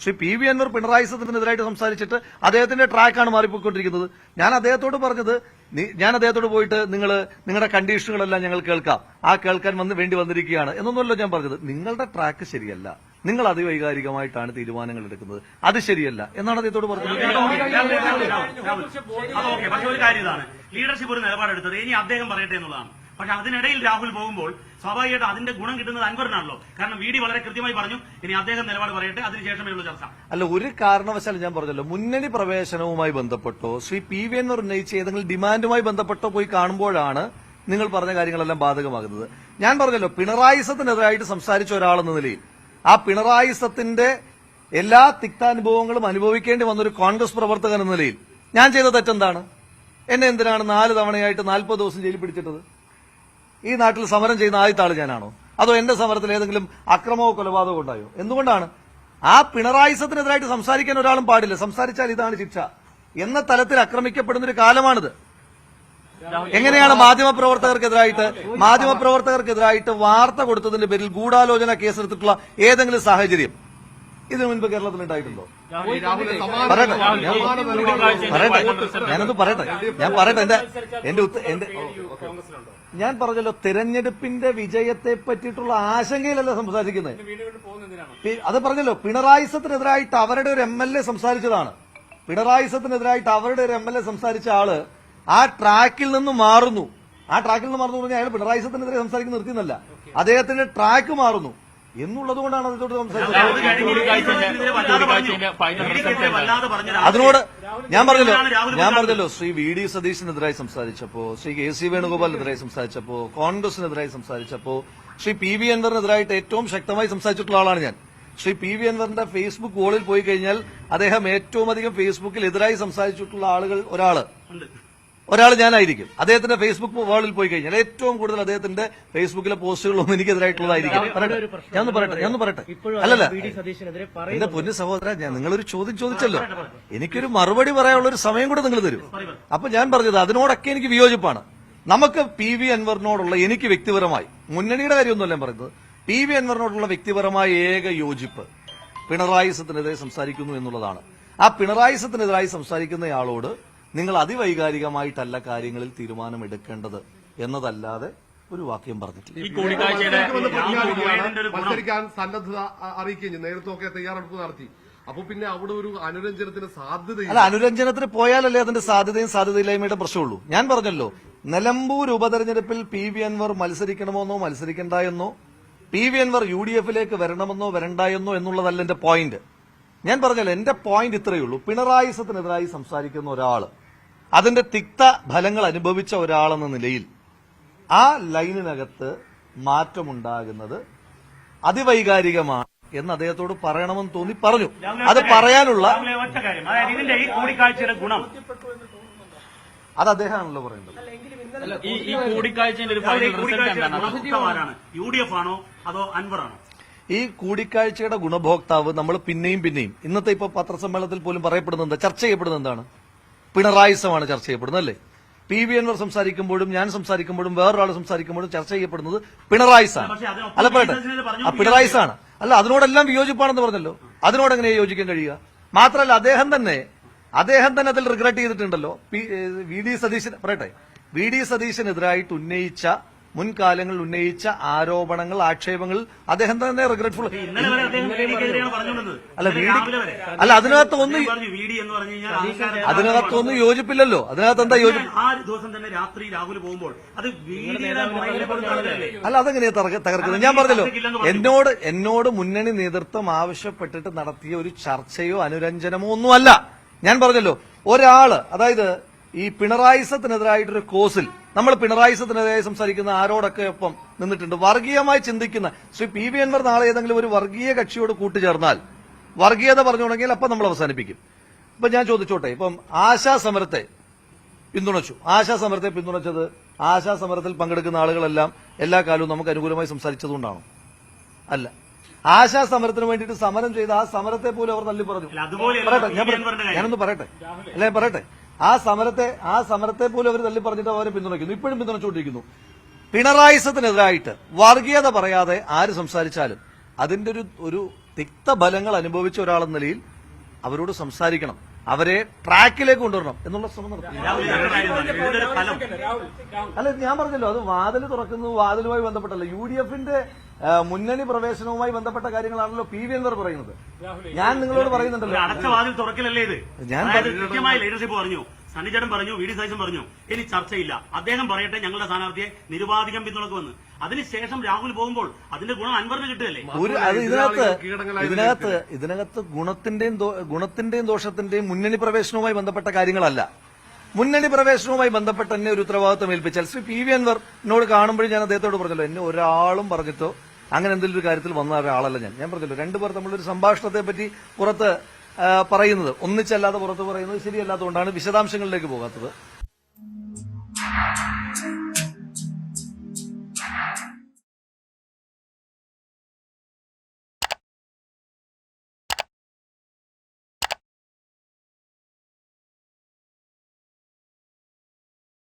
Shri P V Anvar Pinarayi സദനെതിരായിട്ട് സംസാരിച്ചിട്ട് അദ്ദേഹത്തിന്റെ ട്രാക്കാണ് മാറിപ്പോയിക്കൊണ്ടിരിക്കുന്നത് ഞാൻ അദ്ദേഹത്തോട് പറഞ്ഞത് ഞാൻ അദ്ദേഹത്തോട് പോയിട്ട് നിങ്ങൾ നിങ്ങളുടെ കണ്ടീഷനുകളെല്ലാം ഞങ്ങൾ കേൾക്കാം ആ കേൾക്കാൻ വന്ന് വേണ്ടി വന്നിരിക്കുകയാണ് എന്നൊന്നുമല്ലോ ഞാൻ പറഞ്ഞത് നിങ്ങളുടെ ട്രാക്ക് ശരിയല്ല നിങ്ങൾ അതിവൈകാരികമായിട്ടാണ് തീരുമാനങ്ങൾ എടുക്കുന്നത് അത് ശരിയല്ല എന്നാണ് അദ്ദേഹത്തോട് പറഞ്ഞത് ലീഡർഷിപ്പ് ഒരു നിലപാടെടുത്തത് ഇനി അദ്ദേഹം പറയട്ടെ എന്നുള്ളതാണ് പക്ഷെ അതിനിടയിൽ രാഹുൽ പോകുമ്പോൾ സ്വാഭാവികമായിട്ട് അതിന്റെ ഗുണം കിട്ടുന്നത് അൻവറിനാണല്ലോ. കാരണം വി ഡി വളരെ കൃത്യമായി പറഞ്ഞു. ഇനി അദ്ദേഹം നിലപാട് പറയട്ടെ. അതിനുശേഷമേ ഉള്ളൂ ചർച്ച. അല്ല ഒരു കാരണവശാലും ഞാൻ പറഞ്ഞല്ലോ. മുന്നണി പ്രവേശനവുമായി ബന്ധപ്പെട്ടോ ശ്രീ പി വി എന്നർ ഉന്നയിച്ച ഏതെങ്കിലും ഡിമാൻഡുമായി ബന്ധപ്പെട്ടോ പോയി കാണുമ്പോഴാണ് നിങ്ങൾ പറഞ്ഞ കാര്യങ്ങളെല്ലാം ബാധകമാകുന്നത്. ഞാൻ പറഞ്ഞല്ലോ പിണറായിസത്തിനെതിരായിട്ട് സംസാരിച്ച ഒരാളെന്ന നിലയിൽ ആ പിണറായിസത്തിന്റെ എല്ലാ തിക്താനുഭവങ്ങളും അനുഭവിക്കേണ്ടി വന്നൊരു കോൺഗ്രസ് പ്രവർത്തകൻ എന്ന നിലയിൽ ഞാൻ ചെയ്ത തെറ്റെന്താണ്? എന്നെ എന്തിനാണ് നാല് തവണയായിട്ട് നാൽപ്പത് ദിവസം ജയിലിൽ പിടിച്ചിട്ടത്? ഈ നാട്ടിൽ സമരം ചെയ്യുന്ന ആദ്യത്തെ ആൾ ഞാനാണോ? അതോ എന്റെ സമരത്തിൽ ഏതെങ്കിലും അക്രമമോ കൊലപാതകമോ ഉണ്ടായോ? എന്തുകൊണ്ടാണ്? ആ പിണറായിസത്തിനെതിരായിട്ട് സംസാരിക്കാൻ ഒരാളും പാടില്ല. സംസാരിച്ചാൽ ഇതാണ് ശിക്ഷ. എന്ന തലത്തിൽ ആക്രമിക്കപ്പെടുന്ന ഒരു കാലമാണിത്. എങ്ങനെയാണ് മാധ്യമപ്രവർത്തകർക്കെതിരായിട്ട് മാധ്യമപ്രവർത്തകർക്കെതിരായിട്ട് വാർത്ത കൊടുത്തതിന്റെ പേരിൽ ഗൂഢാലോചന കേസെടുത്തിട്ടുള്ള ഏതെങ്കിലും സാഹചര്യം? ഇതിനു മുൻപ് കേരളത്തിൽ ഉണ്ടായിട്ടുണ്ടോ? പറയട്ടെ. ഞാൻ- പറയട്ടെ. ഞാനത് പറയട്ടെ. ഞാൻ പറയട്ടെ. എന്റെ എന്റെ ഉത്ത- എന്റെ ഞാൻ പറഞ്ഞല്ലോ തെരഞ്ഞെടുപ്പിന്റെ വിജയത്തെ പറ്റിയിട്ടുള്ള ആശങ്കയിലല്ല സംസാരിക്കുന്നത്. അത് പറഞ്ഞല്ലോ പിണറായിസത്തിനെതിരായിട്ട് അവരുടെ ഒരു എം എൽ എ സംസാരിച്ചതാണ്. പിണറായിസത്തിനെതിരായിട്ട് അവരുടെ ഒരു എം എൽ എ സംസാരിച്ച ആൾ ആ ട്രാക്കിൽ നിന്ന് മാറുന്നു. ആ ട്രാക്കിൽ നിന്ന് മാറുന്നു പറഞ്ഞാൽ അയാൾ പിണറായിസത്തിനെതിരെ സംസാരിക്കുന്ന നിർത്തിയെന്നല്ല. അദ്ദേഹത്തിന്റെ ട്രാക്ക് മാറുന്നു. എന്നുള്ളത് കൊണ്ടാണ് അതിനോട് സംസാരിച്ചത്. അതിനോട് ഞാൻ പറഞ്ഞല്ലോ ഞാൻ പറഞ്ഞല്ലോ ശ്രീ വി ഡി സതീശിനെതിരായി സംസാരിച്ചപ്പോ ശ്രീ കെ സി വേണുഗോപാലിനെതിരായി സംസാരിച്ചപ്പോ കോൺഗ്രസിനെതിരായി സംസാരിച്ചപ്പോ ശ്രീ പി വി അൻവറിനെതിരായിട്ട് ഏറ്റവും ശക്തമായി സംസാരിച്ചിട്ടുള്ള ആളാണ് ഞാൻ. ശ്രീ പി വി അൻവറിന്റെ ഫേസ്ബുക്ക് വോളിൽ പോയി കഴിഞ്ഞാൽ അദ്ദേഹം ഏറ്റവും അധികം ഫേസ്ബുക്കിൽ എതിരായി സംസാരിച്ചിട്ടുള്ള ആളുകൾ ഒരാൾ. ഉണ്ട്. ഒരാൾ ഞാനായിരിക്കും. അദ്ദേഹത്തിന്റെ ഫേസ്ബുക്ക് വാളിൽ പോയി കഴിഞ്ഞാൽ ഏറ്റവും കൂടുതൽ അദ്ദേഹത്തിന്റെ ഫേസ്ബുക്കിലെ പോസ്റ്റുകളൊന്നും എനിക്കെതിരായിട്ടുള്ളതായിരിക്കും. ഞാൻ പറയട്ടെ ഞാൻ പറയട്ടെ. അല്ലല്ല എന്റെ പൊന്നു സഹോദര ഞാൻ നിങ്ങളൊരു ചോദ്യം ചോദിച്ചല്ലോ. എനിക്കൊരു മറുപടി പറയാനുള്ള ഒരു സമയം കൂടെ നിങ്ങൾ തരും. അപ്പൊ ഞാൻ പറഞ്ഞത് അതിനോടൊക്കെ എനിക്ക് വിയോജിപ്പാണ്. നമുക്ക് പി വി അൻവറിനോടുള്ള എനിക്ക് വ്യക്തിപരമായി മുന്നണിയുടെ കാര്യമൊന്നുമല്ല ഞാൻ പറയുന്നത് പി വി അൻവറിനോടുള്ള വ്യക്തിപരമായ ഏക യോജിപ്പ് പിണറായിസത്തിനെതിരെ സംസാരിക്കുന്നു എന്നുള്ളതാണ്. ആ പിണറായിസത്തിനെതിരായി സംസാരിക്കുന്നയാളോട് നിങ്ങൾ അതിവൈകാരികമായിട്ടല്ല കാര്യങ്ങളിൽ തീരുമാനമെടുക്കേണ്ടത് എന്നതല്ലാതെ ഒരു വാക്യം പറഞ്ഞിട്ടില്ല. മത്സരിക്കാൻ സന്നദ്ധത അറിയിക്കുകയും നേരത്തെ ഒക്കെ തയ്യാറെടുപ്പ് നടത്തി. അപ്പൊ പിന്നെ അവിടെ ഒരു അനുരഞ്ജനത്തിന് സാധ്യത അല്ല അനുരഞ്ജനത്തിന് പോയാലല്ലേ അതിന്റെ സാധ്യതയും സാധ്യതയില്ലായ്മയുടെ പ്രശ്നമുള്ളൂ. ഞാൻ പറഞ്ഞല്ലോ നിലമ്പൂർ ഉപതെരഞ്ഞെടുപ്പിൽ പി. വി. അൻവർ മത്സരിക്കണമെന്നോ മത്സരിക്കണ്ട എന്നോ P. V. Anvar U D എഫിലേക്ക് വരണമെന്നോ വരണ്ട എന്നോ എന്നുള്ളതല്ല എന്റെ പോയിന്റ് ഞാൻ പറഞ്ഞല്ലോ എന്റെ പോയിന്റ് ഇത്രയേ ഉള്ളൂ. പിണറായിസത്തിനെതിരായി സംസാരിക്കുന്ന ഒരാൾ അതിന്റെ തിക്ത ഫലങ്ങൾ അനുഭവിച്ച ഒരാളെന്ന നിലയിൽ ആ ലൈനിനകത്ത് മാറ്റമുണ്ടാകുന്നത് അതിവൈകാരികമാണ് എന്ന് അദ്ദേഹത്തോട് പറയണമെന്ന് തോന്നി പറഞ്ഞു. അത് പറയാനുള്ള ഇതിന്റെ ഈ കൂടിക്കാഴ്ചയുടെ ഗുണം. അത് അദ്ദേഹമാണല്ലോ പറയേണ്ടത്. ഈ ഈ കൂടിക്കാഴ്ചയുടെ ഒരു ഫൈനൽ റിസൾട്ട് എന്താണ്? യു ഡി എഫ് ആണോ അതോ അൻവർ ആണോ? ഈ കൂടിക്കാഴ്ചയുടെ ഗുണഭോക്താവ് നമ്മൾ പിന്നെയും പിന്നെയും. ഇന്നത്തെ ഇപ്പൊ പത്രസമ്മേളനത്തിൽ പോലും പറയപ്പെടുന്നത് ചർച്ച ചെയ്യപ്പെടുന്നത് എന്താണ്? പിണറായിസമാണ് ചർച്ച ചെയ്യപ്പെടുന്നത് അല്ലേ? പി വി അൻവർ സംസാരിക്കുമ്പോഴും ഞാൻ സംസാരിക്കുമ്പോഴും വേറൊരാൾ സംസാരിക്കുമ്പോഴും ചർച്ച ചെയ്യപ്പെടുന്നത് പിണറായിസാണ്. അല്ല പറയട്ടെ. ആ പിണറായിസാണ്. അല്ല അതിനോടെല്ലാം വിയോജിപ്പാണെന്ന് പറഞ്ഞല്ലോ. അതിനോട് എങ്ങനെ യോജിക്കാൻ കഴിയുക? മാത്രമല്ല അദ്ദേഹം തന്നെ അദ്ദേഹം തന്നെ അതിൽ റിഗ്രറ്റ് ചെയ്തിട്ടുണ്ടല്ലോ. വി ഡി സതീശൻ പറയട്ടെ. വി ഡി സതീശനെതിരായിട്ട് ഉന്നയിച്ച മുൻകാലങ്ങളിൽ ഉന്നയിച്ച ആരോപണങ്ങൾ ആക്ഷേപങ്ങൾ അദ്ദേഹം തന്നെ റിഗ്രറ്റ്ഫുൾ അല്ല അല്ല അതിനകത്ത് ഒന്ന് അതിനകത്ത് പറഞ്ഞു വി എന്ന് പറഞ്ഞു കഴിഞ്ഞാൽ അഹങ്കാരം- അതിനകത്തൊന്നും യോജിപ്പില്ലല്ലോ. അതിനകത്ത് എന്താ യോജിപ്പ് ആ ദിവസം തന്നെ രാത്രി രാഹുൽ പോകുമ്പോൾ അത് അല്ല അതെങ്ങനെയാ തകർക്ക- തകർക്കുന്നത്? ഞാൻ പറഞ്ഞല്ലോ എന്നോട് എന്നോട് മുന്നണി നേതൃത്വം ആവശ്യപ്പെട്ടിട്ട് നടത്തിയ ഒരു ചർച്ചയോ അനുരഞ്ജനമോ ഒന്നുമല്ല. ഞാൻ പറഞ്ഞല്ലോ ഒരാൾ അതായത് ഈ പിണറായിസത്തിനെതിരായിട്ടൊരു കോസിൽ നമ്മൾ പിണറായിസത്തിനെതിരായി സംസാരിക്കുന്ന ആരോടൊക്കെ ഒപ്പം നിന്നിട്ടുണ്ട്. വർഗീയമായി ചിന്തിക്കുന്ന ശ്രീ പി വി അൻവർ നാളെ ഏതെങ്കിലും ഒരു വർഗീയ കക്ഷിയോട് കൂട്ടുചേർന്നാൽ വർഗീയത പറഞ്ഞു തുടങ്ങിയാൽ അപ്പം നമ്മൾ അവസാനിപ്പിക്കും. ഇപ്പൊ ഞാൻ ചോദിച്ചോട്ടെ ഇപ്പം ആശാ സമരത്തെ പിന്തുണച്ചു. ആശാ സമരത്തെ പിന്തുണച്ചത് ആശാ സമരത്തിൽ പങ്കെടുക്കുന്ന ആളുകളെല്ലാം എല്ലാ കാലവും നമുക്ക് അനുകൂലമായി സംസാരിച്ചതുകൊണ്ടാണോ? അല്ല. ആശാ സമരത്തിന് വേണ്ടിയിട്ട് സമരം ചെയ്ത ആ സമരത്തെ പോലും അവർ തള്ളി പറഞ്ഞു. ഞാനൊന്ന് പറയട്ടെ? അല്ലെ പറയട്ടെ? ആ സമരത്തെ ആ സമരത്തെ പോലും അവർ തള്ളി പറഞ്ഞിട്ട് അവരെ പിന്തുണയ്ക്കുന്നു. ഇപ്പോഴും പിന്തുണച്ചുകൊണ്ടിരിക്കുന്നു. പിണറായിസത്തിനെതിരായിട്ട് വർഗീയത പറയാതെ ആര് സംസാരിച്ചാലും അതിന്റെ ഒരു ഒരു തിക്തഫലങ്ങൾ അനുഭവിച്ച ഒരാളെന്ന നിലയിൽ അവരോട് സംസാരിക്കണം. അവരെ ട്രാക്കിലേക്ക് കൊണ്ടുവരണം എന്നുള്ള ശ്രമം നടത്തി. അല്ല ഞാൻ പറഞ്ഞല്ലോ അത് വാതിൽ തുറക്കുന്നു വാതിലുമായി ബന്ധപ്പെട്ടല്ല യു ഡി എഫിന്റെ മുന്നണി പ്രവേശനവുമായി ബന്ധപ്പെട്ട കാര്യങ്ങളാണല്ലോ പി വി എൻവർ പറയുന്നത്. ഞാൻ നിങ്ങളോട് പറയുന്നുണ്ടല്ലോ. അടച്ച വാതിൽ തുറക്കലല്ലേ ഇത്? ഞാൻ കൃത്യമായി ലീഡർഷിപ്പ് പറഞ്ഞു സണ്ണിച്ചേട്ടൻ പറഞ്ഞു വി ഡി സതീശൻ പറഞ്ഞു ഇനി ചർച്ചയില്ല. അദ്ദേഹം പറയട്ടെ ഞങ്ങളുടെ സ്ഥാനാർത്ഥിയെ നിരുപാധികം പിന്തുണക്കുമെന്ന്. അതിനുശേഷം രാഹുൽ പോകുമ്പോൾ അതിന്റെ ഗുണം അൻവറിന് കിട്ടുകയല്ലേ? ഒരു അത് ഇതിനകത്ത് ഇതിനകത്ത് ഇതിനകത്ത് ഗുണത്തിന്റെയും ഗുണത്തിന്റെയും ദോഷത്തിന്റെയും മുന്നണി പ്രവേശനവുമായി ബന്ധപ്പെട്ട കാര്യങ്ങളല്ല. മുന്നണി പ്രവേശനവുമായി ബന്ധപ്പെട്ട് എന്നെ ഒരു ഉത്തരവാദിത്വം ഏൽപ്പിച്ചാൽ ശ്രീ പി വി അൻവർ എന്നോട് കാണുമ്പോഴും ഞാൻ അദ്ദേഹത്തോട് പറഞ്ഞല്ലോ എന്നെ ഒരാളും പറഞ്ഞിട്ടോ? അങ്ങനെ എന്തെങ്കിലും ഒരു കാര്യത്തിൽ വന്ന ഒരാളല്ല ഞാൻ. ഞാൻ പറഞ്ഞല്ലോ രണ്ടുപേർ തമ്മിലൊരു സംഭാഷണത്തെ പറ്റി പുറത്ത് പറയുന്നത്. ഒന്നിച്ചല്ലാതെ പുറത്ത് പറയുന്നത് ശരിയല്ലാത്തതുകൊണ്ടാണ് വിശദാംശങ്ങളിലേക്ക് പോകാത്തത്.